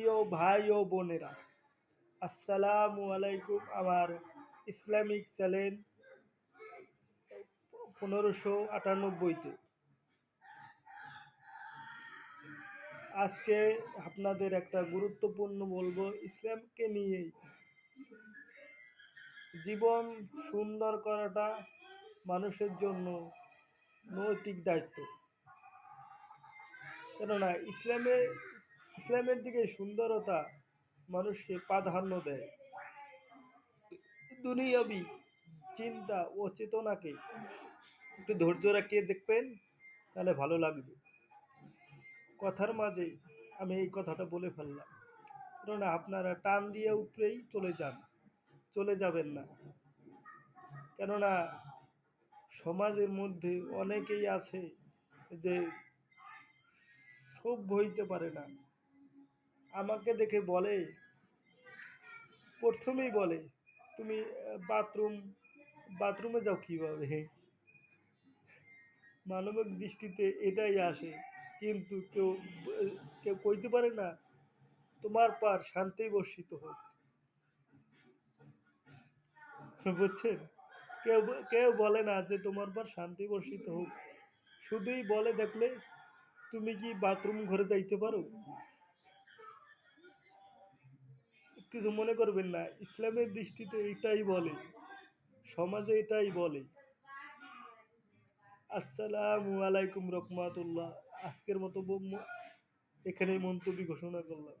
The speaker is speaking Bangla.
প্রিয় ভাই ও বোনেরা, আসসালামু আলাইকুম আমার ইসলামিক চ্যানেল পনেরোশো আটানব্বইতে। আজকে আপনাদের একটা গুরুত্বপূর্ণ বলব ইসলামকে নিয়েই। জীবন সুন্দর করাটা মানুষের জন্য নৈতিক দায়িত্ব। কেননা ইসলামে ইসলামের দিকে সুন্দরতা মানুষকে প্রাধান্য দেয়। দুনিয়াবি চিন্তা ও চেতনাকে একটু ধৈর্য রাখিয়ে দেখবেন, তাহলে ভালো লাগবে। কথার মাঝে আমি এই কথাটা বলে ফেললাম। কেননা আপনারা টান দিয়ে উপরেই চলে যান, চলে যাবেন না। কেননা সমাজের মধ্যে অনেকেই আছে যে সভ্য হইতে পারে না। আমাকে দেখে বলে, প্রথমেই বলে, তুমি বাথরুম, বাথরুমে যাও কীভাবে? মানবিক দৃষ্টিতে এটাই আসে। কিন্তু কেউ কেউ কইতে পারে না, তোমার পার শান্তি বর্ষিত হোক। বুঝছেন? কেউ কেউ বলে না যে তোমার পার শান্তি বর্ষিত হোক। শুধুই বলে দেখলে, তুমি কি বাথরুম ঘরে যাইতে পারো? কিছু মনে করবেন না, ইসলামের দৃষ্টিতে এটাই বলে, সমাজে এটাই বলে। আসসালামু আলাইকুম রহমাতুল্লাহ। আজকের মতো এখানে এখানেই মন্তব্য ঘোষণা করলাম।